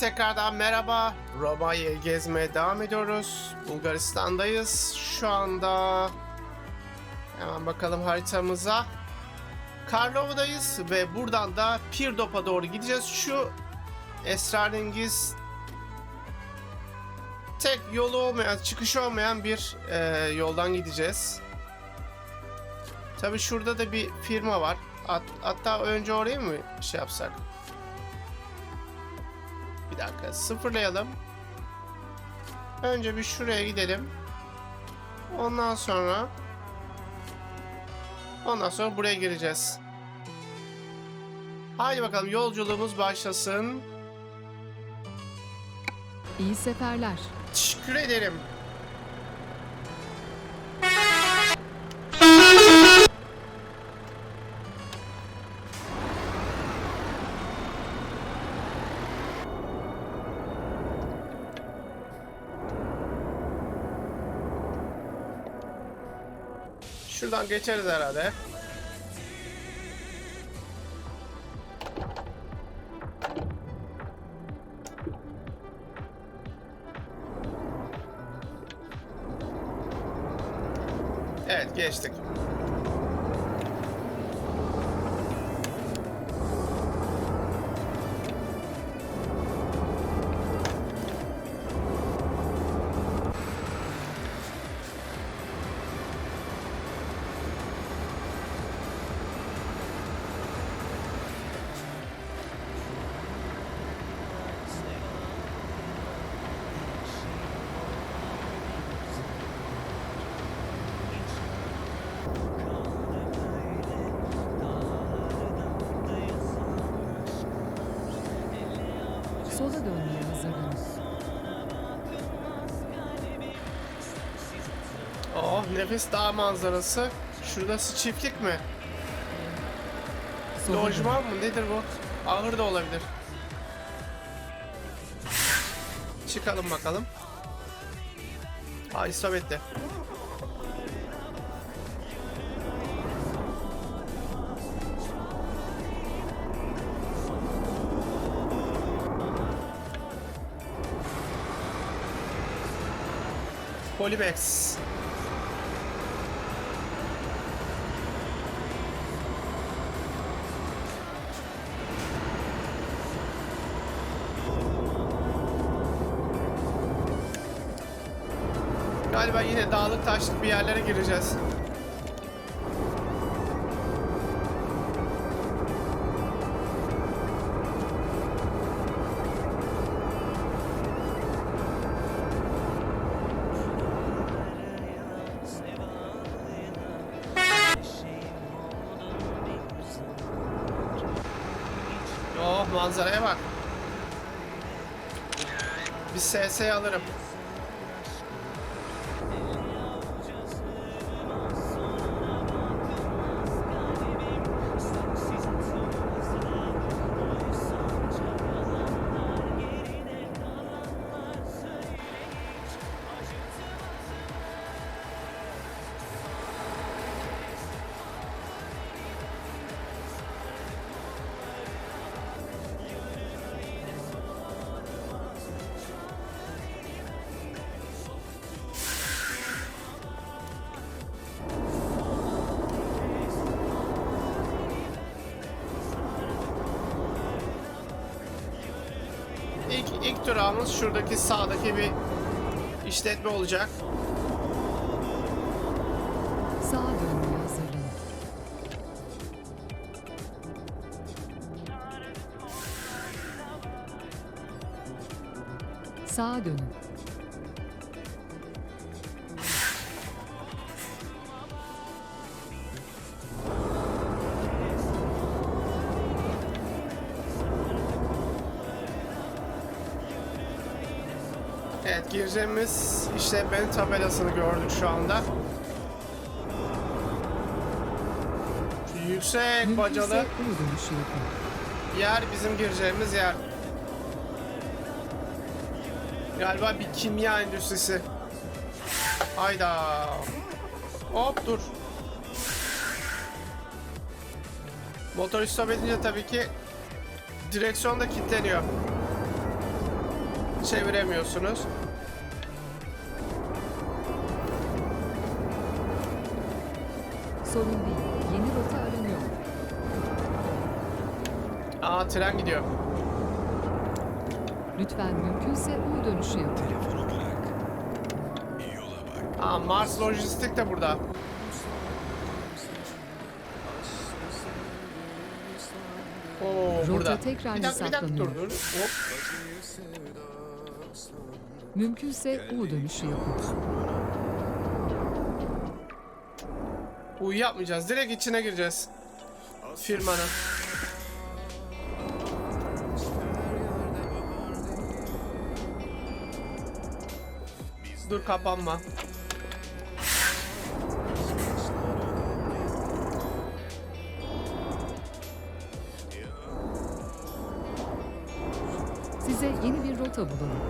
Tekrardan merhaba. Romanya'yı gezmeye devam ediyoruz. Bulgaristan'dayız. Şu anda hemen bakalım haritamıza. Karlova'dayız ve buradan da Pirdop'a doğru gideceğiz. Şu esrarengiz tek yolu olmayan, çıkışı olmayan bir e, yoldan gideceğiz. Tabi şurada da bir firma var. Hat- hatta önce oraya mı şey yapsak? Bir dakika sıfırlayalım. Önce bir şuraya gidelim. Ondan sonra Ondan sonra buraya gireceğiz. Haydi bakalım yolculuğumuz başlasın. İyi seferler. Teşekkür ederim. Şuradan geçeriz herhalde. Evet geçtik. Nefes dağ manzarası. Şurası çiftlik mi? Dönün. Lojman mı? Nedir bu? Ahır da olabilir. Çıkalım bakalım. Ha isabetli. Polibex. Dağlık taşlık bir yerlere gireceğiz. Oh manzaraya bak. Bir SS alırım. İlk, durağımız şuradaki sağdaki bir işletme olacak. Sağa dönmeye hazırlanın. Sağa dönün. Evet gireceğimiz işletmenin tabelasını gördük şu anda. Şu yüksek bacalı yapın. yer bizim gireceğimiz yer. Galiba bir kimya endüstrisi. Hayda. Hop dur. Motor stop edince tabii ki direksiyon da kilitleniyor. çeviremiyorsunuz. Sorun değil. Yeni rota aranıyor. Aa tren gidiyor. Lütfen mümkünse U dönüşü yapın. Telefonu bırak. Yola bak. Aa Mars Lojistik de burada. Oo Rota burada. tekrar bir dakika, bir dakika hesaplanıyor. dur dur. Hop. Mümkünse U dönüşü yapın. Bu yapmayacağız. Direkt içine gireceğiz. Firmanın. Dur kapanma. Size yeni bir rota bulalım.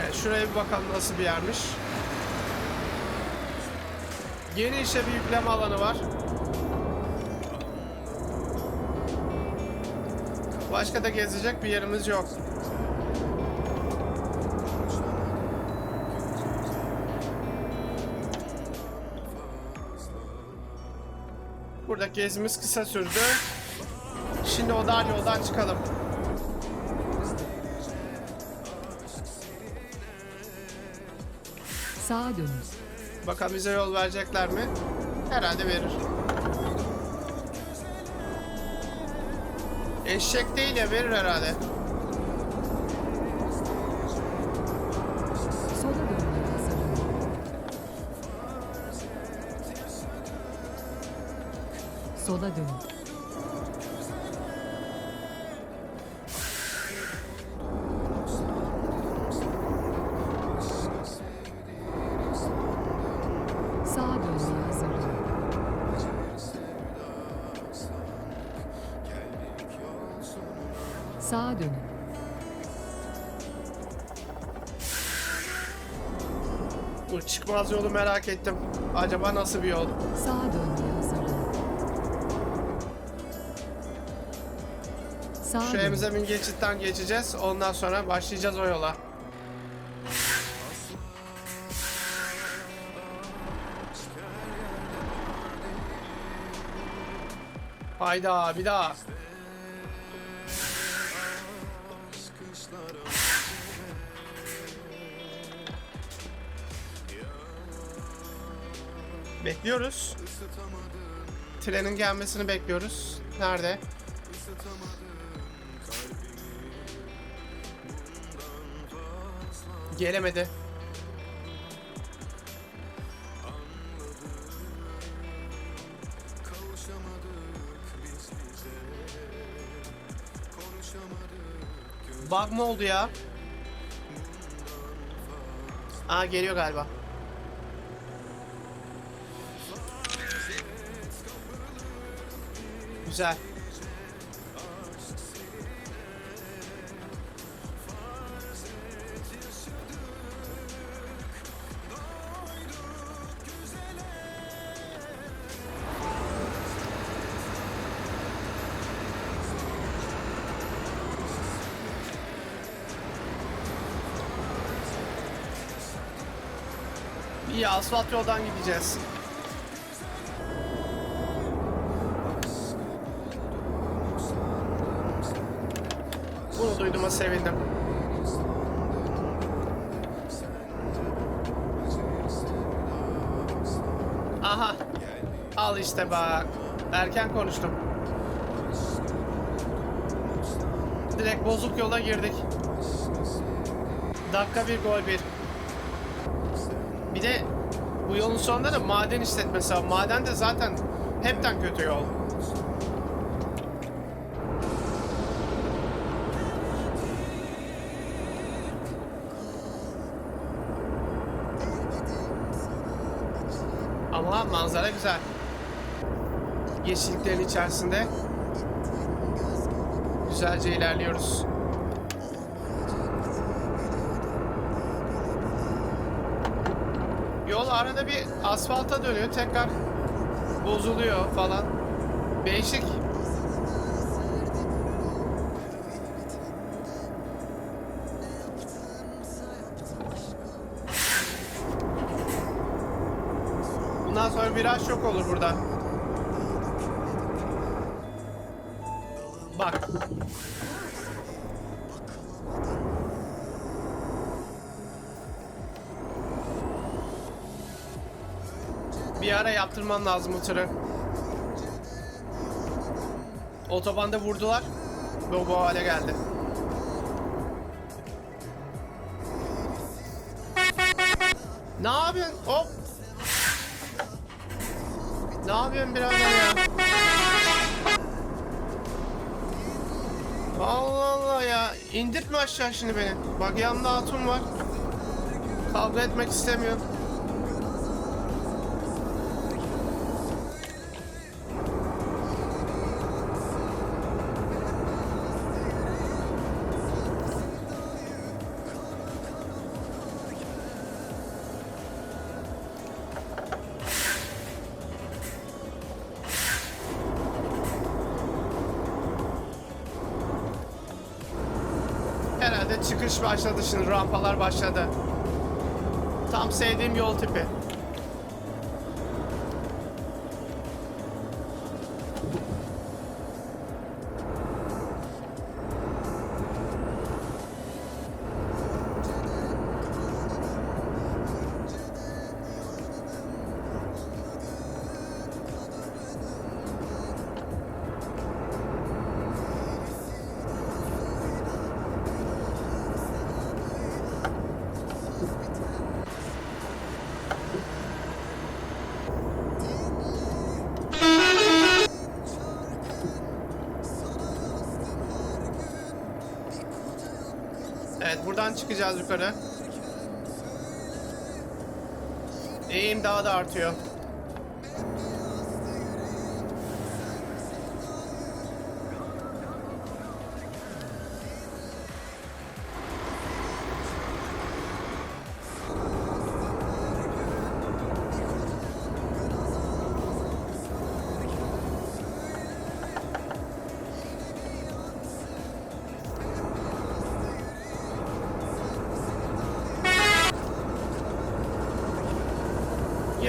Evet, şuraya bir bakalım nasıl bir yermiş. Yeni işe bir yükleme alanı var. Başka da gezecek bir yerimiz yok. Burada gezimiz kısa sürdü. Şimdi o dar yoldan çıkalım. Sağa dönün. Bakalım bize yol verecekler mi? Herhalde verir. Eşek değil ya verir herhalde. Sola dönün. Sağa dönün. Bu çıkmaz yolu merak ettim. Acaba nasıl bir yol? Sağa dönmeye hazırlanın. Sağa Şu dönün. evimize bin geçitten geçeceğiz. Ondan sonra başlayacağız o yola. Hayda bir daha. Bekliyoruz. Trenin gelmesini bekliyoruz. Nerede? Gelemedi. Bug mı oldu ya? Aa geliyor galiba. Güzel. Asfalt yoldan gideceğiz. Sevindim. Aha. Al işte bak. Erken konuştum. Direkt bozuk yola girdik. Dakika bir gol bir. Bir de bu yolun sonunda da maden işletmesi var. Maden de zaten hepten kötü yol. Güzel. Yeşilliklerin içerisinde güzelce ilerliyoruz. Yol arada bir asfalta dönüyor, tekrar bozuluyor falan. Değişik. Viraj çok olur burada. Bak. Bir ara yaptırmam lazım bu. Otobanda vurdular ve bu hale geldi. Ne yapıyorsun? Hop. Ne yapıyorsun birader ya? Allah Allah ya. İndirtme aşağı şimdi beni. Bak yanımda hatun var. Kavga etmek istemiyor. Çıkış başladı şimdi. Rampalar başladı. Tam sevdiğim yol tipi. Evet buradan çıkacağız yukarı. Eğim daha da artıyor.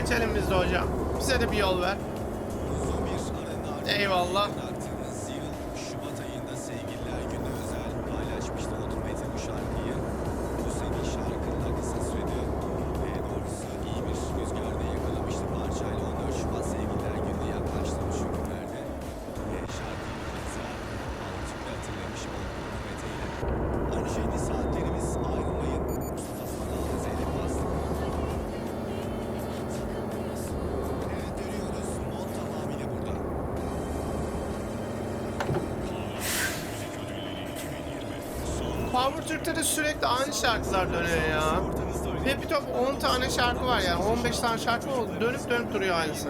Geçelim biz de hocam. Bize de bir yol ver. Eyvallah. Şarkılar dönüyor ya. Ve bir top 10 tane şarkı var yani. 15 tane şarkı oldu. Dönüp dönüp duruyor aynısı.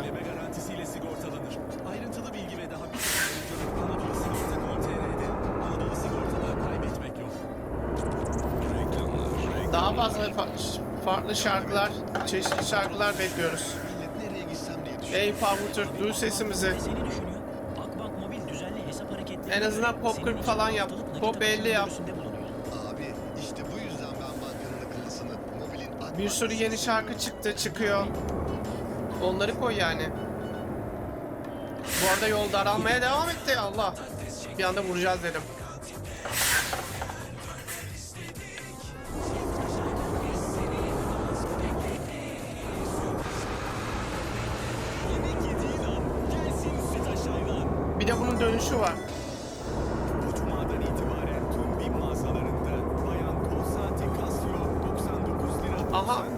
Daha fazla fa- farklı şarkılar, çeşitli şarkılar bekliyoruz. Ey Power Türk, duy sesimizi. En azından pop Senin 40 için falan yap. Pop akışı 50 yap. Bir sürü yeni şarkı çıktı, çıkıyor. Onları koy yani. Bu arada yol daralmaya devam etti Allah. Bir anda vuracağız dedim. Bir de bunun dönüşü var.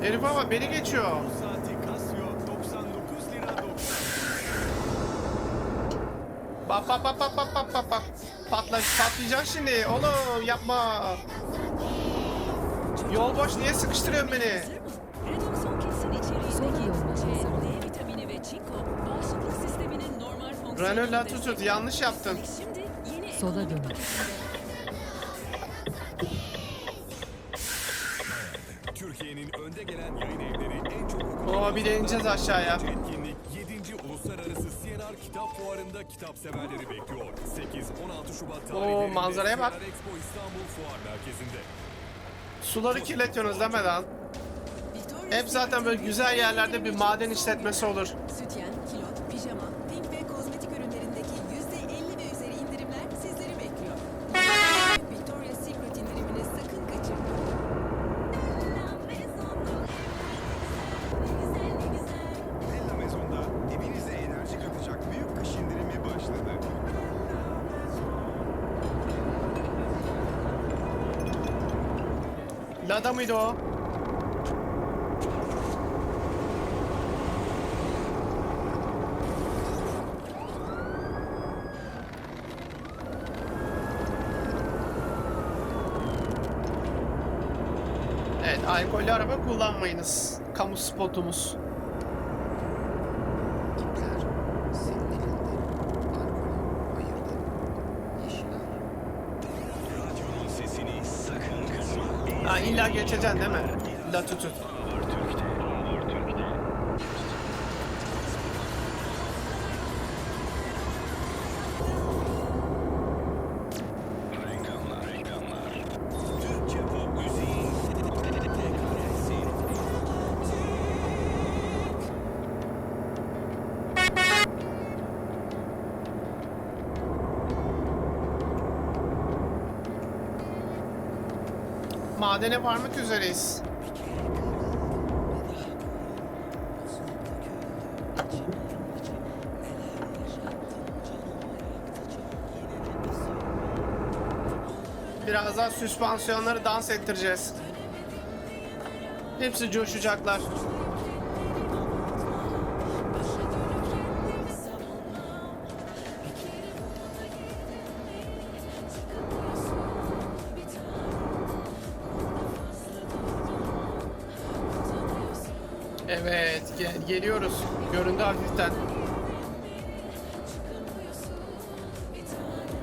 Herif ama beni geçiyor. Kol saati Casio 99 lira 90. Bak bak bak bak bak bak bak bak. Patla, patlayacaksın şimdi. Oğlum yapma. Yol boş niye sıkıştırıyorsun beni? Renault Latitude yanlış yaptın. Sola dön. Oo bir de ineceğiz aşağıya. Etkinlik 7. Uluslararası CNR Kitap Fuarı'nda kitap severleri bekliyor. 8-16 Şubat tarihlerinde manzaraya bak. CNR Expo İstanbul Fuar Merkezi'nde. Suları kirletiyorsunuz deme lan. Hep zaten böyle güzel yerlerde bir maden işletmesi olur. Lada mıydı o? Evet, alkollü araba kullanmayınız. Kamu spotumuz. Ha illa geçeceksin değil mi? Latitude. Reklamlar, Madene varmak üzereyiz. Birazdan süspansiyonları dans ettireceğiz. Hepsi coşacaklar. Geliyoruz. Göründü hafiften.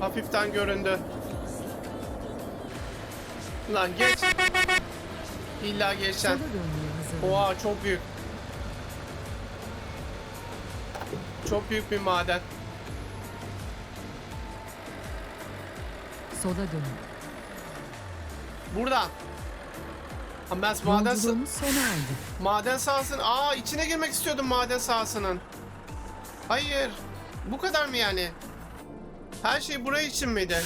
Hafiften göründü. Lan geç. İlla hazırlanın. Oha çok büyük. Çok büyük bir maden. Sola dönün. Buradan. Ama ben maden, sa- Yolculuğumuz sona erdi. maden sahasının... Aa içine girmek istiyordum maden sahasının. Hayır. Bu kadar mı yani? Her şey buraya için miydi?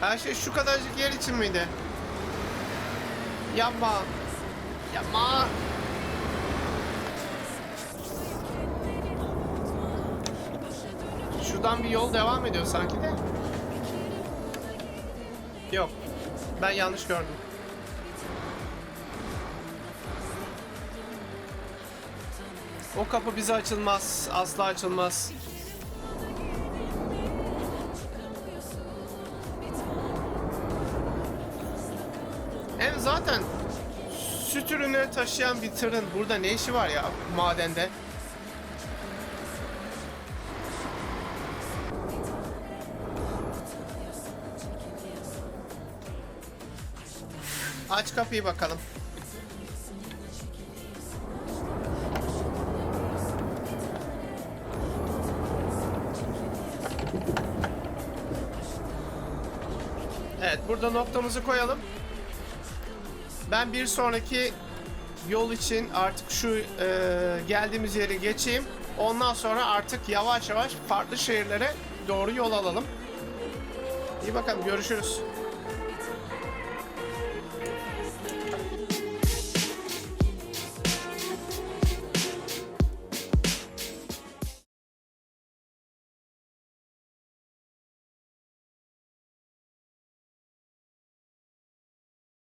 Her şey şu kadarcık yer için miydi? Yapma. Yapma. Şuradan bir yol devam ediyor sanki de. Yok. Ben yanlış gördüm. O kapı bize açılmaz. Asla açılmaz. Hem zaten süt ürünü taşıyan bir tırın burada ne işi var ya madende? Kapıyı bakalım. Evet burada noktamızı koyalım. Ben bir sonraki yol için artık şu e, geldiğimiz yeri geçeyim. Ondan sonra artık yavaş yavaş farklı şehirlere doğru yol alalım. İyi bakalım görüşürüz.